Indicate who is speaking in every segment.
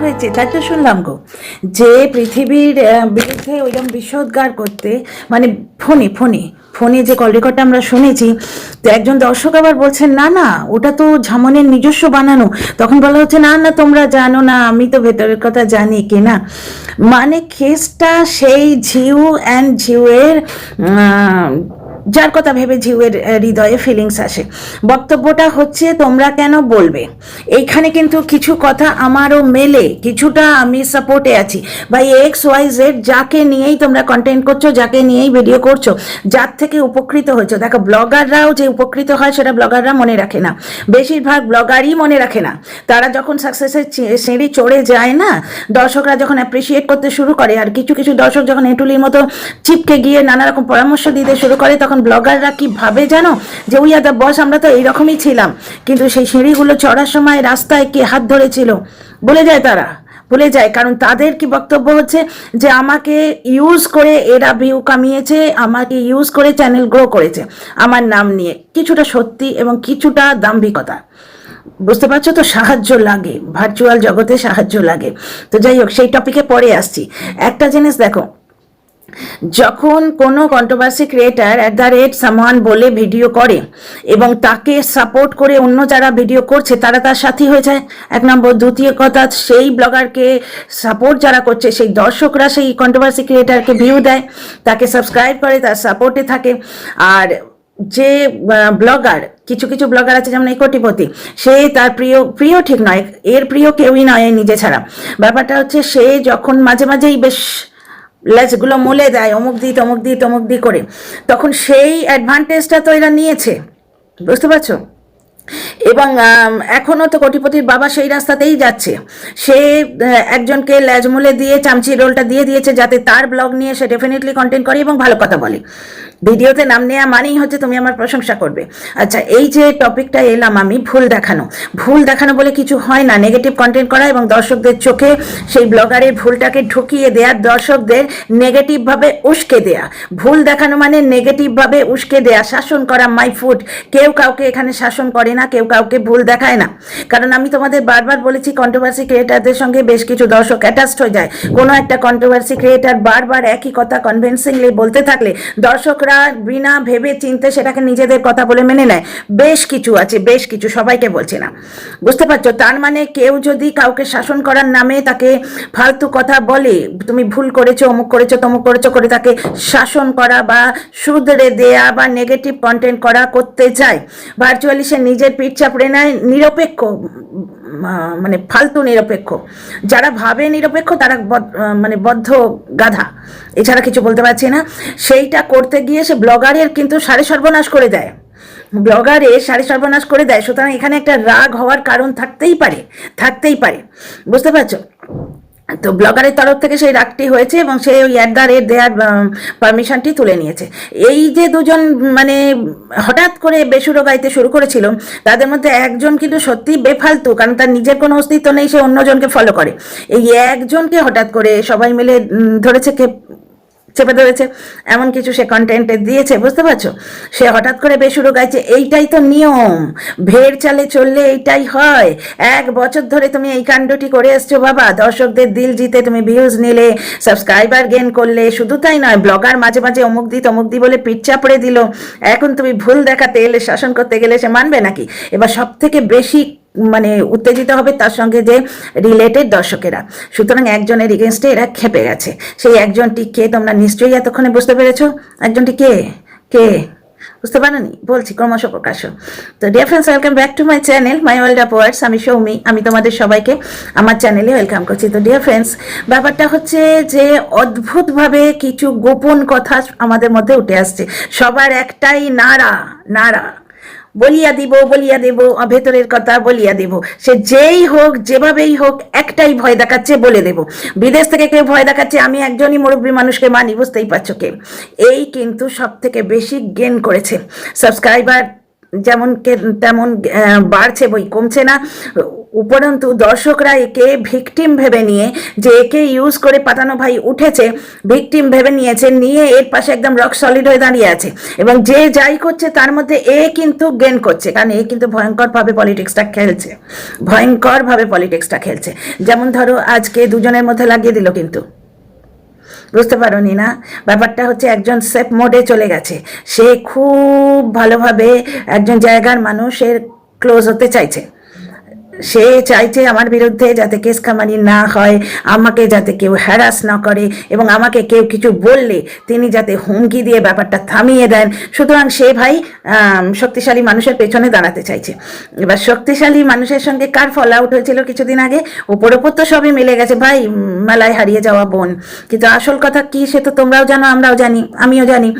Speaker 1: হয়েছে, তাই তো শুনলাম গো। যে পৃথিবীর বিরুদ্ধে ওইরকম বিষোদ্গার করতে মানে ফোনে ফোনে ফোনে যে কল রেকর্ডটা আমরা শুনেছি, তো একজন দর্শক আবার বলছেন, না না, ওটা তো ঝামনের নিজস্ব বানানো। তখন বলা হচ্ছে, না না, তোমরা জানো না, আমি তো ভেতরের কথা জানি কি না মানে কেসটা সেই ঝিউ অ্যান্ড ঝিউয়ের যার কথা ভেবে ঝিউয়ের হৃদয়ে ফিলিংস আসে। বক্তব্যটা হচ্ছে, তোমরা কেন বলবে? এইখানে কিন্তু কিছু কথা আমারও মেলে, কিছুটা আমি সাপোর্টে আছি। বা এক্স ওয়াই জেড যাকে নিয়েই তোমরা কন্টেন্ট করছ, যাকে নিয়েই ভিডিও করছ, যার থেকে উপকৃত হয়েছো। দেখো ব্লগাররাও যে উপকৃত হয়, সেটা ব্লগাররা মনে রাখে না। বেশিরভাগ ব্লগারই মনে রাখে না। তারা যখন সাকসেসের সিঁড়ি চড়ে যায় না, দর্শকরা যখন অ্যাপ্রিসিয়েট করতে শুরু করে, আর কিছু কিছু দর্শক যখন এঁটুলির মতো চিপকে গিয়ে নানা রকম পরামর্শ দিতে শুরু করে, তখন ব্লগাররা কি ভাবে জানো? যে উই আর দ্য বস আমরা তো এইরকমই ছিলাম। কিন্তু সেই সিঁড়িগুলো চড়ার সময় রাস্তায় কে হাত ধরেছিল? বলে যায় তারা। ভুলে যায়, কারণ তাদের কি বক্তব্য হচ্ছে? যে, আমাকে ইউজ করে এরা ভিউ কামিয়েছে, আমাকে ইউজ করে চ্যানেল গ্রো করেছে। আমার নাম নিয়ে। কিছুটা সত্যি এবং কিছুটা দাম্ভিকতা। বুঝতে পারছ তো? সাহায্য লাগে। ভার্চুয়াল জগতে সাহায্য লাগে। তো যাই হোক, সেই টপিকে পরে আসছি। একটা জিনিস দেখো যখন কোনো controversy creator at the rate সামান বলে ভিডিও করে এবং তাকে সাপোর্ট করে অন্য যারা ভিডিও করছে, তারা তার সাথী হয়ে যায়। এক নম্বর দ্বিতীয় কথা, সেই ব্লগারকে সাপোর্ট যারা করছে, সেই দর্শকরা সেই কন্ট্রোভার্সি ক্রিয়েটারকে ভিউ দেয়, তাকে সাবস্ক্রাইব করে, তার সাপোর্টে থাকে। আর যে ব্লগার কিছু কিছু ব্লগার আছে, যেমন এই কোটিপতি, সে তার প্রিয় প্রিয় ঠিক নয়, এর প্রিয় কেউই নয় নিজে ছাড়া। ব্যাপারটা হচ্ছে সে যখন মাঝে মাঝেই বেশ লেজগুলো মলে দেয় অমুক দি তমুক দি তমুক দি করে। তখন সেই অ্যাডভান্টেজটা তো এরা নিয়েছে। বুঝতে পারছ? এবং আম, এখনও তো কোটিপতির বাবা সেই রাস্তাতেই যাচ্ছে। সে একজনকে ল্যাজমুলে দিয়ে চামচি রোলটা দিয়ে দিয়েছে যাতে তার ব্লগ নিয়ে সে ডেফিনেটলি কন্টেন্ট করে এবং ভালো কথা বলে। ভিডিওতে নাম নেওয়া মানেই হচ্ছে তুমি আমার প্রশংসা করবে। আচ্ছা এই যে টপিকটা এলাম আমি ভুল দেখানো। ভুল দেখানো বলে কিছু হয় না। নেগেটিভ কন্টেন্ট করা এবং দর্শকদের চোখে সেই ব্লগারের ভুলটাকে ঢুকিয়ে দেওয়ার দর্শকদের নেগেটিভভাবে উস্কে দেয়া। ভুল দেখানো মানে নেগেটিভভাবে উস্কে দেয়া। শাসন করা মাই ফুড কেউ কাউকে এখানে শাসন করে না। কেউ কাউকে ভুল দেখায় না। কারণ আমি তোমাদের বারবার বলেছি কন্ট্রোভার্সি ক্রিয়েটারদের সঙ্গে বেশ কিছু দর্শক অ্যাটাচড হয়ে যায়। কোনো একটা কন্ট্রোভার্সি ক্রিয়েটার বারবার একই কথা কনভিনসিংলি বলতে থাকলে, দর্শকরা বিনা ভেবে চিনতে সেটাকে নিজেদের কথা বলে মেনে নেয়। বেশ কিছু আছে, বেশ কিছু, সবাইকে বলছি না। বুঝতে পারছ? তার মানে কেউ যদি কাউকে শাসন করার নামে তাকে ফালতু কথা বলে, তুমি ভুল করেছ, অমুক করেছ, তমুক করেছ, করে তাকে শাসন করা বা শুধরে দেয়া বা নেগেটিভ কন্টেন্ট করা করতে চায় ভার্চুয়ালি সে নিজের পিঠ চাপড়ে নেয়, নিরপেক্ষ মানে ফালতু নিরপেক্ষ। যারা ভাবে নিরপেক্ষ, তারা মানে বদ্ধ গাধা। এছাড়া কিছু বলতে পারছি না। সেইটা করতে গিয়ে সে ব্লগারের কিন্তু সাড়ে সর্বনাশ করে দেয়। ব্লগারে সাড়ে সর্বনাশ করে দেয়। সুতরাং এখানে একটা রাগ হওয়ার কারণ থাকতেই পারে থাকতেই পারে। বুঝতে পারছ? তো ব্লগারের তরফ থেকে সেই রাগটি হয়েছে এবং সে ওই অ্যাট এর রেট দেওয়ার পারমিশনটি তুলে নিয়েছে। এই যে দুজন মানে হঠাৎ করে বেসুরো গাইতে শুরু করেছিল, তাদের মধ্যে একজন কিন্তু সত্যি বেফালতু, কারণ তার নিজের কোনো অস্তিত্ব নেই, সে অন্যজনকে ফলো করে। এই একজনকে হঠাৎ করে সবাই মিলে ধরেছে কে চেপে ধরেছে। এমন কিছু সে কন্টেন্টে দিয়েছে, বুঝতে পারছ? সে হঠাৎ করে বেসুরো গাইছে, এইটাই তো নিয়ম। ভেড় চালে চললে এইটাই হয়। এক বছর ধরে তুমি এই কাণ্ডটি করে এসছো বাবা। দর্শকদের দিল জিতে তুমি ভিউজ নিলে সাবস্ক্রাইবার গেন করলে। শুধু তাই নয় ব্লগার মাঝে মাঝে অমুক দি তমুক দি বলে পিঠ চাপড়ে দিল। এখন তুমি ভুল দেখাতে এলে শাসন করতে গেলে সে মানবে নাকি? এবার সব থেকে বেশি মানে উত্তেজিত হবে তার সঙ্গে যে রিলেটেড দর্শকেরা। সুতরাং একজনের এগেনস্টে এরা খেপে গেছে। সেই একজনটি কে তোমরা নিশ্চয়ই এতক্ষণে বুঝতে পেরেছ? একজনটি কে? কে? বুঝতে পারোনি? বলছি, ক্রমশ প্রকাশ তো dear friends welcome back to my channel my world of words আমি সৌমি, আমি তোমাদের সবাইকে আমার চ্যানেলে ওয়েলকাম করছি। তো ডিয়ার ফ্রেন্ডস ব্যাপারটা হচ্ছে যে অদ্ভুতভাবে কিছু গোপন কথা আমাদের মধ্যে উঠে আসছে। সবার একটাই নাড়া নাড়া বলিয়া দিব, বলিয়া দেব ভেতরের কথা বলিয়া দেব। সে যেই হোক, যেভাবেই হোক, একটাই ভয় দেখাচ্ছে বলে দেব। বিদেশ থেকে কেউ ভয় দেখাচ্ছে, আমি একজনই মুরব্বী মানুষকে মানি, বুঝতেই পারছ কে? এই কিন্তু সব থেকে বেশি গেন করেছে। সাবস্ক্রাইবার যেমন তেমন বাড়ছে বই, কমছে না। উপরন্তু দর্শকরা একে ভিকটিম ভেবে নিয়ে, যে একে ইউজ করে পাতানো ভাই উঠেছে, ভিকটিম ভেবে নিয়েছে, নিয়ে এর পাশে একদম রক সলিড হয়ে দাঁড়িয়ে আছে। এবং যে যাই করছে, তার মধ্যে এ কিন্তু গেন করছে, কারণ এ কিন্তু ভয়ঙ্করভাবে পলিটিক্সটা খেলছে। ভয়ঙ্করভাবে পলিটিক্সটা খেলছে। যেমন ধরো, আজকে দুজনের মধ্যে লাগিয়ে দিল কিন্তু। বুঝতে পারোনি না। ব্যাপারটা হচ্ছে একজন সেফ মোডে চলে গেছে। সে খুব ভালোভাবে একজন জায়গার মানুষের ক্লোজ হতে চাইছে। সে চাইছে আমার বিরুদ্ধে যাতে কেস কামানি না হয়, আমাকে যাতে কেউ হ্যারাস না করে এবং আমাকে কেউ কিছু বললে তিনি যাতে হুমকি দিয়ে ব্যাপারটা থামিয়ে দেন। সুতরাং সে ভাই শক্তিশালী মানুষের পেছনে দাঁড়াতে চাইছে। এবার শক্তিশালী মানুষের সঙ্গে কার ফল আউট হয়েছিল কিছুদিন আগে? ওপর ওপর তো সবই মিলে গেছে। ভাই, মেলায় হারিয়ে যাওয়া বোন। কিন্তু আসল কথা কি সে তো তোমরাও জানো, আমরাও জানি, আমিও জানি।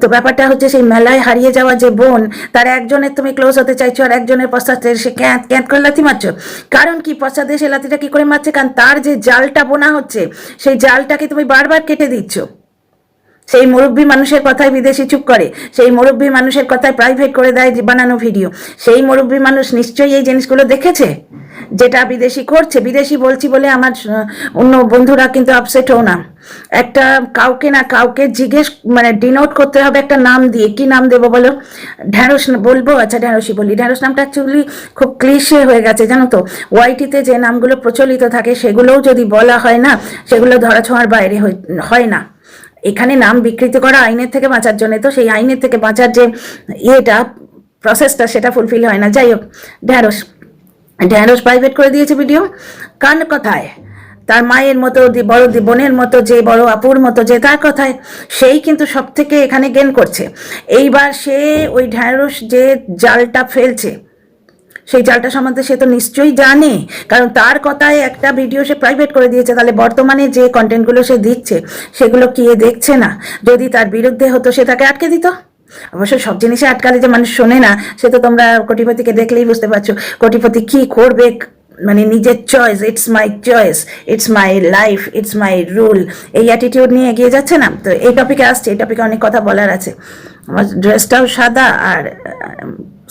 Speaker 1: তো ব্যাপারটা হচ্ছে সেই মেলায় হারিয়ে যাওয়া যে বোন, তার একজনের তুমি ক্লোজ হতে চাইছো আর একজনের পশ্চাতে সে ক্যাঁত ক্যাঁত করে লাথি মারছো কারণ কি পশ্চাদেশ সে লাথিটা কি করে মারছে? কারণ তার যে জালটা বোনা হচ্ছে, সেই জালটাকে তুমি বারবার কেটে দিচ্ছ। সেই মুরব্বী মানুষের কথায় বিদেশি চুপ করে, সেই মুরব্বী মানুষের কথায় প্রাইভেট করে দেয় বানানো ভিডিও সেই মুরব্বী মানুষ নিশ্চয়ই এই জিনিসগুলো দেখেছে? যেটা বিদেশি করছে, বিদেশি বলছি বলে আমার অন্য বন্ধুরা কিন্তু আপসেট হও না। একটা কাউকে না কাউকে জিজ্ঞেস মানে ডিনোট করতে হবে একটা নাম দিয়ে। কি নাম দেবো বলো? ঢ্যাঁড়স বলব? আচ্ছা ঢ্যাঁড়সই বলি। ঢ্যাঁড়স নামটা অ্যাকচুয়ালি খুব ক্লিশে হয়ে গেছে, জানো তো? ওয়াইটিতে যে নামগুলো প্রচলিত থাকে, সেগুলোও যদি বলা হয় না, সেগুলো ধরাছোঁয়ার বাইরে হয় না। এখানে নাম বিকৃতি করা আইনের থেকে বাঁচার জন্য তো সেই আইনের থেকে বাঁচার যে ইয়েটা প্রসেসটা সেটা ফুলফিল হয় না। যাই হোক, ঢ্যাঁড়স। ঢ্যাঁড়স প্রাইভেট করে দিয়েছে ভিডিও কান কথায়। তার মায়ের মতো বড় বোনের মতো, যে বড় আপুর মতো, যে তার কথায়, সেই কিন্তু সব থেকে এখানে গেন করছে। এইবার সে ওই ঢ্যাঁড়স যে জালটা ফেলছে, সেই জালটা সম্বন্ধে সে তো নিশ্চয়ই জানে। কারণ তার কথায় একটা ভিডিও সে প্রাইভেট করে দিয়েছে। তাহলে বর্তমানে যে কন্টেন্টগুলো সে দিচ্ছে, সেগুলো কি দেখছে না? যদি তার বিরুদ্ধে হতো, সে তাকে আটকে দিত? অবশ্য সব জিনিসে আটকালে যে মানুষ শোনে না, সে তো তোমরা কোটিপতিকে দেখলেই বুঝতে পারছ। কোটিপতি কি করবে? মানে নিজের choice it's my choice it's my life it's my rule এই অ্যাটিটিউড নিয়ে এগিয়ে যাচ্ছে না? তো এই টপিকে আসছে, এই টপিকে অনেক কথা বলার আছে। আমার ড্রেসটাও সাদা আর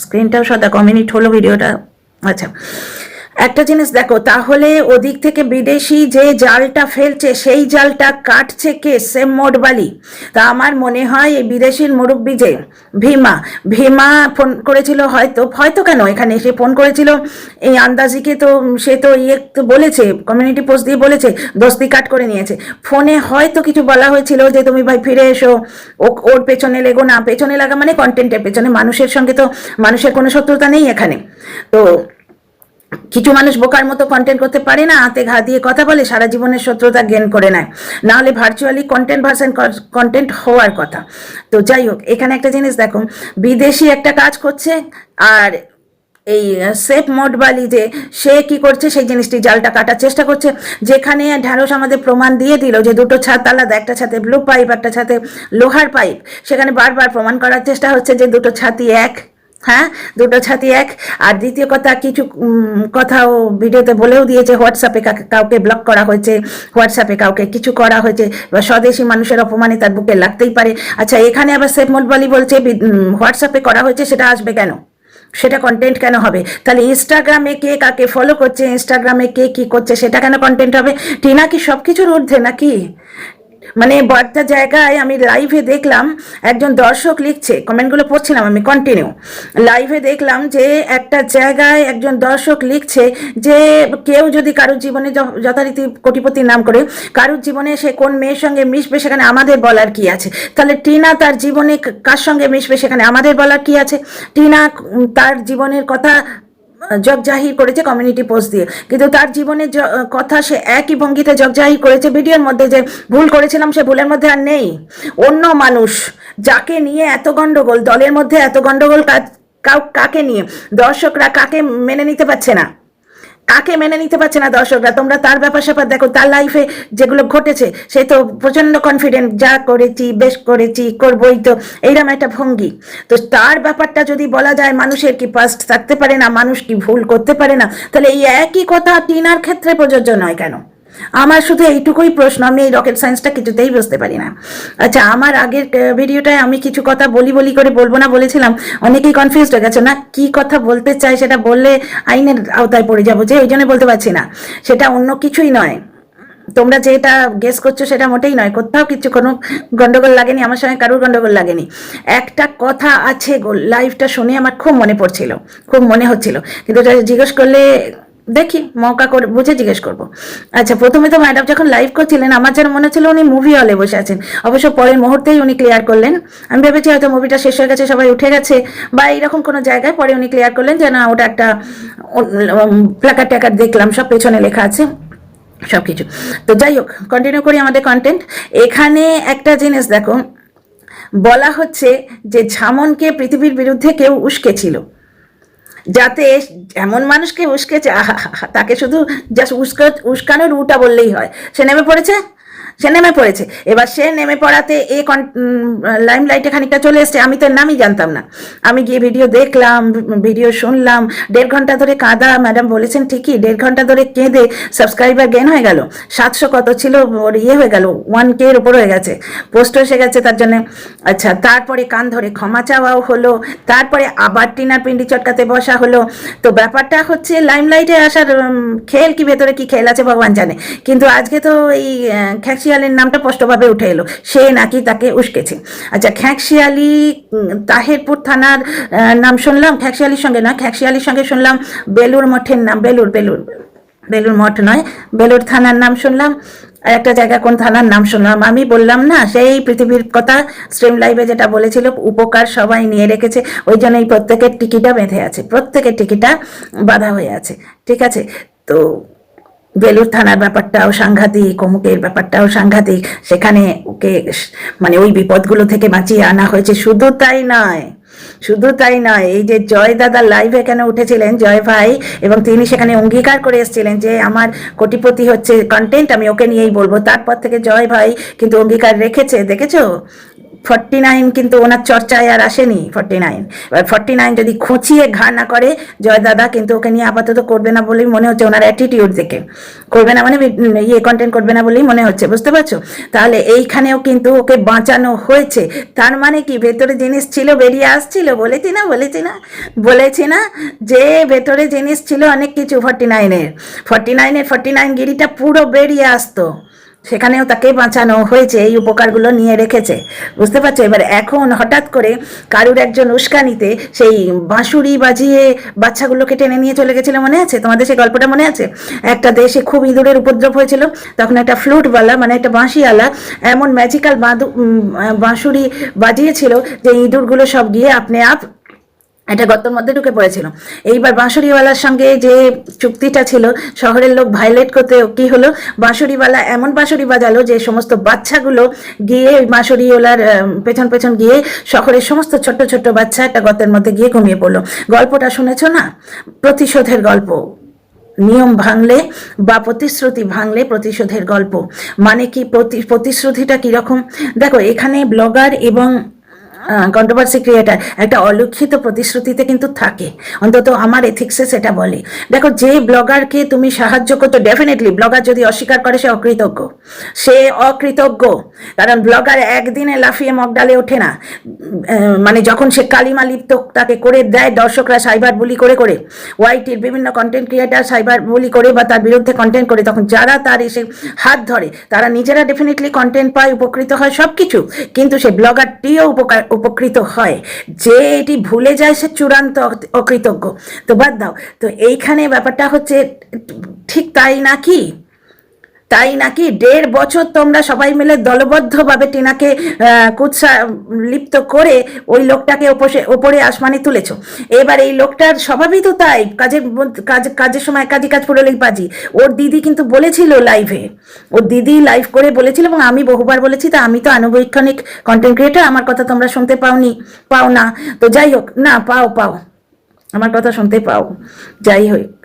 Speaker 1: স্ক্রিনটাও সাদা ক মিনিট হলো ভিডিওটা আচ্ছা একটা জিনিস দেখো, তাহলে ওদিক থেকে বিদেশি যে জালটা ফেলছে, সেই জালটা কাটছে কে? সেম মোটবালি তা আমার মনে হয় এই বিদেশির মুরব্বী যে ভীমা ভীমা ফোন করেছিল হয়তো হয়তো কেন এখানে সে ফোন করেছিল? এই আন্দাজিকে তো সে তো ইয়ে বলেছে কমিউনিটি পোস্ট দিয়ে বলেছে, দোস্তি কাট করে নিয়েছে। ফোনে হয়তো কিছু বলা হয়েছিল যে তুমি ভাই ফিরে এসো, ও- ওর পেছনে লেগো না, পেছনে লাগা মানে কন্টেন্টের পেছনে মানুষের সঙ্গে তো, মানুষের কোনো শত্রুতা নেই এখানে। তো কিছু মানুষ বোকার মতো কন্টেন্ট করতে পারে না, হাতে ঘা দিয়ে কথা বলে, সারা জীবনের শত্রুতা গেন করে নেয়। না হলে ভার্চুয়ালি কন্টেন্ট ভার্সন কন্টেন্ট হওয়ার কথা। তো যাই হোক, এখানে একটা জিনিস দেখো, বিদেশি একটা কাজ করছে, আর এই সেফ মোটবালি যে, সে কি করছে, সেই জিনিসটি জালটা কাটার চেষ্টা করছে। যেখানে ঢ্যাঁড়স আমাদের প্রমাণ দিয়ে দিল যে, দুটো ছাদ আলাদা, একটা ছাতে ব্লু পাইপ একটা ছাতে লোহার পাইপ সেখানে বারবার প্রমাণ করার চেষ্টা হচ্ছে যে, দুটো ছাতি এক। হ্যাঁ? দুটো ছাতি এক। আর দ্বিতীয় কথা, কিছু কথাও ভিডিওতে বলেও দিয়েছে হোয়াটসঅ্যাপে কাউকে ব্লক করা হয়েছে হোয়াটসঅ্যাপে কাউকে কিছু করা হয়েছে। বা স্বদেশি মানুষের অপমানে তার বুকে লাগতেই পারে। আচ্ছা এখানে আবার সেফ মোটবালি বলছে হোয়াটসঅ্যাপে করা হয়েছে, সেটা আসবে কেন? সেটা কন্টেন্ট কেন হবে? তাহলে ইনস্টাগ্রামে কে কাকে ফলো করছে ইনস্টাগ্রামে কে কি করছে, সেটা কেন কন্টেন্ট হবে? টিনা কি সব কিছুর ঊর্ধ্বে নাকি? মানে একটা জায়গায় আমি লাইভে দেখলাম, একজন দর্শক লিখছে, কমেন্টগুলো পড়ছিলাম আমি কন্টিনিউ লাইভে দেখলাম যে একটা জায়গায় একজন দর্শক লিখছে যে কেউ যদি কারোর জীবনে যথারীতি কোটিপতির নাম করে, কারোর জীবনে সে কোন মেয়ের সঙ্গে মিশবে সেখানে আমাদের বলার কি আছে? তাহলে টিনা তার জীবনে কার সঙ্গে মিশবে সেখানে আমাদের বলার কি আছে? টিনা তার জীবনের কথা জগ জাহির করেছে কমিউনিটি পোস্ট দিয়ে। কিন্তু তার জীবনের কথা সে একই ভঙ্গিতে জগজাহির করেছে। ভিডিওর মধ্যে যে ভুল করেছিলাম, সে ভুলের মধ্যে আর নেই। অন্য মানুষ যাকে নিয়ে এত গন্ডগোল, দলের মধ্যে এত গণ্ডগোল কাউ কাকে নিয়ে? দর্শকরা কাকে মেনে নিতে পারছে না? কাকে মেনে নিতে পারছে না দর্শকরা? তোমরা তার ব্যাপার স্যাপার দেখো, তার লাইফে যেগুলো ঘটেছে, সে তো প্রচণ্ড কনফিডেন্ট যা করেছি, বেশ করেছি, করবই তো এইরকম একটা ভঙ্গি। তো তার ব্যাপারটা যদি বলা যায়, মানুষের কি পাস্ট থাকতে পারে না? মানুষ কি ভুল করতে পারে না? তাহলে এই একই কথা টিনার ক্ষেত্রে প্রযোজ্য নয় কেন? আমার শুধু এইটুকুই প্রশ্ন, আমি এই রকেট সায়েন্সটা কিছুতেই বুঝতে পারি না। আচ্ছা আমার আগের ভিডিওটায় আমি কিছু কথা বলি বলি করে বলব না বলেছিলাম, অনেকেই কনফিউজ হয়ে গেছে, না কি কথা বলতে চাই সেটা বললে আইনের আওতায় পড়ে যাব যে, এই জন্য বলতে পারছি না। সেটা অন্য কিছুই নয়। তোমরা যেটা গেস করছ সেটা মোটেই নয়, কোথাও কিছু কোনো গন্ডগোল লাগেনি, আমার সঙ্গে কারোর গন্ডগোল লাগেনি। একটা কথা আছে গো লাইভটা শুনে আমার খুব মনে পড়ছিল, খুব মনে হচ্ছিল। কিন্তু জিজ্ঞেস করলে দেখি, মৌকা করে, বুঝে জিজ্ঞেস করব। আচ্ছা প্রথমে তো ম্যাডাম যখন লাইভ করছিলেন, আমার যেন মনে হচ্ছিল উনি মুভি হলে বসে আছেন। অবশ্য পরের মুহূর্তেই উনি ক্লিয়ার করলেন। আমি ভেবেছি হয়তো মুভিটা শেষ হয়ে গেছে, সবাই উঠে গেছে, বা এইরকম কোনো জায়গায় পরে উনি ক্লিয়ার করলেন যে না, ওটা একটা প্ল্যাকার ট্যাকার দেখলাম, সব পেছনে লেখা আছে সব কিছু তো যাই হোক কন্টিনিউ করি আমাদের কন্টেন্ট এখানে একটা জিনিস দেখো, বলা হচ্ছে যে ঝামনকে পৃথিবীর বিরুদ্ধে কেউ উস্কেছিল। যাতে এমন মানুষকে উস্কেছে তাকে শুধু জাস্ট উস্কা, উস্কানোর উটা বললেই হয়। সে নেমে পড়েছে? সে নেমে পড়েছে। এবার সে নেমে পড়াতে এ লাইম লাইটে খানিকটা চলে এসছে, আমি তো নামই জানতাম না। আমি গিয়ে ভিডিও দেখলাম ভিডিও শুনলাম, দেড় ঘণ্টা ধরে কাঁদা। ম্যাডাম বলেছেন, ঠিকই, দেড় ঘণ্টা ধরে কেঁদে সাবস্ক্রাইবার গেন হয়ে গেল। সাতশো কত ছিল, ওর ইয়ে হয়ে গেল ওয়ান কে এর উপর হয়ে গেছে। পোস্ট এসে গেছে তার জন্য। আচ্ছা তারপরে কান ধরে ক্ষমা চাওয়াও হলো। তারপরে আবার টিনার পিন্ডি চটকাতে বসা হলো। তো ব্যাপারটা হচ্ছে লাইমলাইটে আসার খেল কি ভেতরে কি খেল আছে ভগবান জানে। কিন্তু আজকে তো এই আহ, নামটা স্পষ্টভাবে উঠে এলো। সে নাকি তাকে উস্কেছে। আচ্ছা খ্যাঁকশিয়ালি তাহেরপুর থানার নাম শুনলাম? খ্যাকশিয়ালির সঙ্গে না খ্যাকশিয়ালির সঙ্গে শুনলাম বেলুর মঠের নাম বেলুর বেলুর বেলুর মঠ নয় বেলুর থানার নাম শুনলাম। আর একটা জায়গা কোন থানার নাম শুনলাম? আমি বললাম না সেই পৃথিবীর কথা স্ট্রিম লাইভে যেটা বলেছিল উপকার সবাই নিয়ে রেখেছে। ওই জন্য এই প্রত্যেকের টিকিটা বেঁধে আছে প্রত্যেকের টিকিটা বাধা হয়ে আছে। ঠিক আছে? তো বেলুর থানার ব্যাপারটাও সাংঘাতিক, অমুকের ব্যাপারটাও সাংঘাতিক। সেখানে ওকে মানে ওই বিপদগুলো থেকে বাঁচিয়ে আনা হয়েছে। শুধু তাই নয়, শুধু তাই নয়, এই যে জয় দাদা লাইভে এখানে উঠেছিলেন, জয় ভাই, এবং তিনি সেখানে অঙ্গীকার করে এসেছিলেন যে আমার কোটিপতি হচ্ছে কন্টেন্ট আমি ওকে নিয়েই বলব। তারপর থেকে জয় ভাই কিন্তু অঙ্গীকার রেখেছে, দেখেছ? ফর্টি নাইন কিন্তু ওনার চর্চায় আর আসেনি, ফর্টি নাইন। এবার ফর্টি নাইন যদি খুঁচিয়ে ঘা না করে, জয় দাদা কিন্তু ওকে নিয়ে আপাতত করবে না বলেই মনে হচ্ছে ওনার অ্যাটিটিউড দেখে। করবে না মানে ইয়ে কন্টেন্ট করবে না বলেই মনে হচ্ছে, বুঝতে পারছ? তাহলে এইখানেও কিন্তু ওকে বাঁচানো হয়েছে। তার মানে কি? ভেতরে জিনিস ছিল, বেরিয়ে আসছিল, বলেছি না বলেছি না। বলেছি না যে ভেতরে জিনিস ছিল অনেক কিছু ফর্টি নাইনের। ফর্টি নাইনের ফর্টি নাইন গিরিটা পুরো বেরিয়ে আসতো। সেখানেও তাকে বাঁচানো হয়েছে, এই উপকারগুলো নিয়ে রেখেছে। বুঝতে পারছ? এবার এখন হঠাৎ করে কারুর একজন উস্কানিতে সেই বাঁশুড়ি বাজিয়ে বাচ্চাগুলোকে টেনে নিয়ে চলে গেছিল মনে আছে? তোমাদের সেই গল্পটা মনে আছে? একটা দেশে খুব ইঁদুরের উপদ্রব হয়েছিল, তখন একটা ফ্লুটওয়ালা মানে একটা বাঁশিওয়ালা, এমন ম্যাজিক্যাল বাঁধু বাঁশুড়ি বাজিয়েছিল যে ইঁদুরগুলো সব গিয়ে আপনি আপ একটা গর্তর মধ্যে ঢুকে পড়েছিল। এইবার বাঁশুড়িওয়ালার সঙ্গে যে চুক্তিটা ছিল, শহরের লোক ভাইলেট করতে কি হলো? বাঁশুড়িওয়ালা এমন বাঁশুড়ি বাজালো যে সমস্ত বাচ্চাগুলো গিয়ে বাঁশুড়িওয়ালার পেছন পেছন গিয়ে শহরের সমস্ত ছোট্ট ছোট্ট বাচ্চা একটা গর্তের মধ্যে গিয়ে ঘুমিয়ে পড়ল। গল্পটা শুনেছো না? প্রতিশোধের গল্প। নিয়ম ভাঙলে বা প্রতিশ্রুতি ভাঙলে প্রতিশোধের গল্প। মানে কি প্রতি, প্রতিশ্রুতিটা কীরকম? দেখো, এখানে ব্লগার এবং কন্ট্রোভার্সি ক্রিয়েটার একটা অলক্ষিত প্রতিশ্রুতিতে কিন্তু থাকে। অন্তত আমার এথিক্সে সেটা বলে। দেখো, যে ব্লগারকে তুমি সাহায্য করতো ডেফিনেটলি ব্লগার যদি অস্বীকার করে, সে অকৃতজ্ঞ। সে অকৃতজ্ঞ। কারণ ব্লগার একদিনে লাফিয়ে মগডালে ওঠে না। মানে যখন সে কালিমা লিপ্ত তাকে করে দেয়, দর্শকরা সাইবার বুলি করে করে ওয়াইটির বিভিন্ন কন্টেন্ট ক্রিয়েটার সাইবার বুলি করে বা তার বিরুদ্ধে কন্টেন্ট করে, তখন যারা তার এসে হাত ধরে, তারা নিজেরা ডেফিনেটলি কন্টেন্ট পায়, উপকৃত হয় সব কিছু কিন্তু সে ব্লগারটিও উপকার উপকৃত হয়। যে এটি ভুলে যায় সে চূড়ান্ত অকৃতজ্ঞ। তো বাদ দাও। তো এইখানে ব্যাপারটা হচ্ছে ঠিক তাই নাকি? তাই নাকি দেড় বছর তোমরা সবাই মিলে দলবদ্ধভাবে টিনাকে কুৎসা লিপ্ত করে ওই লোকটাকে ওপসে ওপরে আসমানে তুলেছো। এবার এই লোকটার স্বভাবই তো তাই। কাজের কাজ, কাজের সময় কাজী কাজ পড়লেই পাজি ওর দিদি কিন্তু বলেছিল লাইভে ওর দিদি লাইভ করে বলেছিল এবং আমি বহুবার বলেছি, তা আমি তো আনুবৈক্ষণিক কন্টেন্ট ক্রিয়েটার আমার কথা তোমরা শুনতে পাওনি, পাও না। তো যাই হোক, না, পাও পাও। আমার কথা শুনতে পাও। যাই হোক।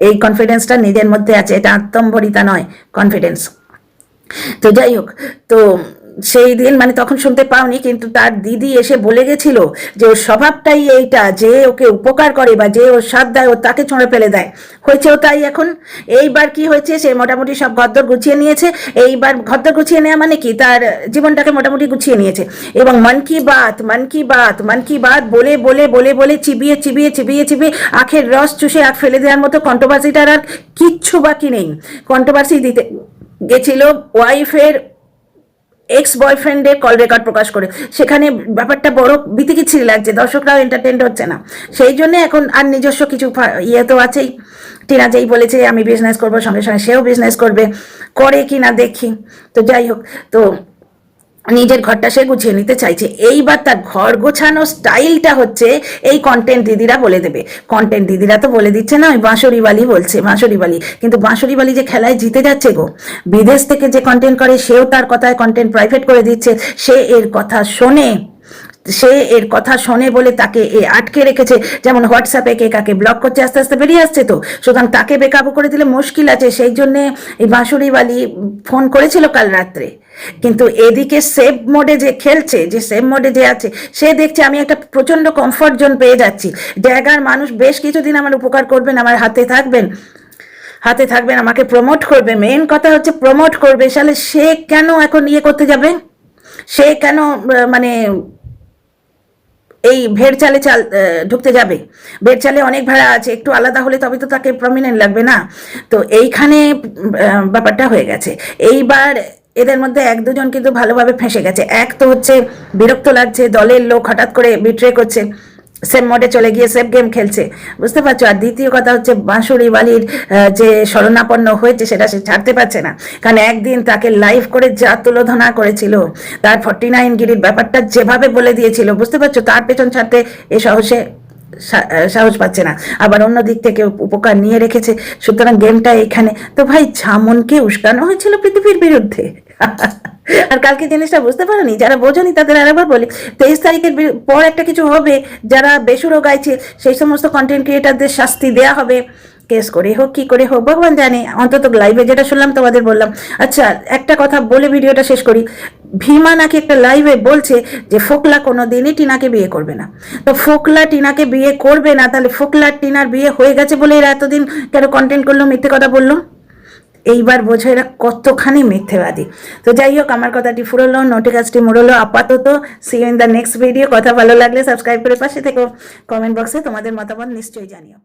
Speaker 1: এই কনফিডেন্সটা নিজের মধ্যে আছে। এটা আত্মম্বরিতা নয় কনফিডেন্স তো যাই হোক তো সেই দিন মানে তখন শুনতে পাওনি, কিন্তু তার দিদি এসে বলে গেছিল যে ওর স্বভাবটাই এইটা, যে ওকে উপকার করে বা যে ওর সাথ দেয়, ও তাকে ছড়ে ফেলে দেয়। হয়েছেও তাই এখন। এইবার কি হয়েছে, সে মোটামুটি সব ঘরদর গুছিয়ে নিয়েছে। এইবার ঘরদর গুছিয়ে নেওয়া মানে কি? তার জীবনটাকে মোটামুটি গুছিয়ে নিয়েছে। এবং মন কি বাত, মন কি বাত, মন কি বাত বলে বলে বলে বলে চিবিয়ে চিবিয়ে চিবিয়ে চিবিয়ে আখের রস চুষে আখ ফেলে দেওয়ার মতো কন্ট্রোভার্সিটার আর কিচ্ছু বাকি নেই। কন্ট্রোভার্সি দিতে গেছিল ওয়াইফের এক্স বয়ফ্রেন্ডে কল রেকর্ড প্রকাশ করে। সেখানে ব্যাপারটা বড় বিতিকিচ্ছিরি লাগছে দর্শকরাও এন্টারটেন্ড হচ্ছে না। সেই জন্য এখন আর নিজস্ব কিছু ইয়ে তো আছেই। টিনা যেই বলেছে, আমি বিজনেস করব, সঙ্গে সঙ্গে সেও বিজনেস করবে। করে কি না দেখি? তো যাই হোক, তো নিজের ঘরটা সে গুছিয়ে নিতে চাইছে। এইবার তার ঘর গোছানো স্টাইলটা হচ্ছে এই কন্টেন্ট দিদিরা বলে দেবে। কন্টেন্ট দিদিরা তো বলে দিচ্ছে না, ওই বাঁশরি বালি বলছে বাঁশরি বালি কিন্তু বাঁশরি বালি যে খেলায় জিতে যাচ্ছে গো, বিদেশ থেকে যে কন্টেন্ট করে, সেও তার কথায় কন্টেন্ট প্রাইভেট করে দিচ্ছে। সে এর কথা শোনে। সে এর কথা শোনে বলে তাকে এ আটকে রেখেছে। যেমন হোয়াটসঅ্যাপে কে কাকে ব্লক করছে, আস্তে আস্তে বেরিয়ে আসছে তো। সুতরাং তাকে বেকাবু করে দিলে মুশকিল আছে। সেই জন্যে এই বাঁশুড়িওয়ালি ফোন করেছিল কাল রাত্রে। কিন্তু এদিকে সেভ মোডে যে খেলছে, যে সেভ মোডে যে আছে, সে দেখছে আমি একটা প্রচণ্ড কমফর্ট জোন পেয়ে যাচ্ছি। জায়গার মানুষ বেশ কিছুদিন আমার উপকার করবেন, আমার হাতে থাকবেন হাতে থাকবেন, আমাকে প্রমোট করবে। মেন কথা হচ্ছে প্রমোট করবে। তাহলে সে কেন এখন ইয়ে করতে যাবে? সে কেন মানে এই ভেড় চালে চাল ঢুকতে যাবে। ভেড় চালে অনেক ভাড়া আছে, একটু আলাদা হলে তবে তো তাকে প্রমিনেন্ট লাগবে না। তো এইখানে ব্যাপারটা হয়ে গেছে। এইবার এদের মধ্যে এক দুজন কিন্তু ভালোভাবে ফেঁসে গেছে। এক তো হচ্ছে বিরক্ত লাগছে, দলের লোক হঠাৎ করে বিট্রে করছে। সেম মোডে চলে গিয়ে সেফ গেম খেলছে। বুঝতে পারছ? আর দ্বিতীয় কথা হচ্ছে বাঁশুড়ি বালির যে শরণাপন্ন হয়েছে সেটা সে ছাড়তে পারছে না। কারণ একদিন তাকে লাইভ করে যা তুলোধনা করেছিল, তার ফর্টি নাইন গিরির ব্যাপারটা যেভাবে বলে দিয়েছিল, বুঝতে পারছ? তার পেছন ছাড়তে এ সাহসে সাহস পাচ্ছে না। আবার অন্য দিক থেকে উপকার নিয়ে রেখেছে। সুতরাং গেমটা এখানে তো ভাই ঝামনকে উস্কানো হয়েছিল পৃথিবীর বিরুদ্ধে। আর কালকে জিনিসটা বুঝতে পারোনি? যারা বোঝনি তাদের আরেকবার বলি, তেইশ তারিখের পর একটা কিছু হবে, যারা বেসুরো গাইছে, সেই সমস্ত কন্টেন্ট ক্রিয়েটারদের শাস্তি দেয়া হবে। কেস করে হোক, কি করে হোক, ভগবান জানে। অন্তত লাইভে যেটা শুনলাম, তোমাদের বললাম। আচ্ছা একটা কথা বলে ভিডিওটা শেষ করি। ভীমা নাকি একটা লাইভে বলছে যে, ফোকলা কোনো দিনই টিনাকে বিয়ে করবে না। তো ফোকলা টিনাকে বিয়ে করবে না, তাহলে ফোকলা টিনার বিয়ে হয়ে গেছে বলে এরা এতদিন কেন কন্টেন্ট করল, মিথ্যে কথা বলল? এইবার বোঝো এরা কতখানি মিথ্যেবাদী। তো যাই হোক, আমার কথাটি ফুরলো নোটে কাজটি মুড়লো, আপাতত see in the next video কথা ভালো লাগলে সাবস্ক্রাইব করে পাশে থেকে। কমেন্ট বক্সে তোমাদের মতামত নিশ্চয়ই জানিও।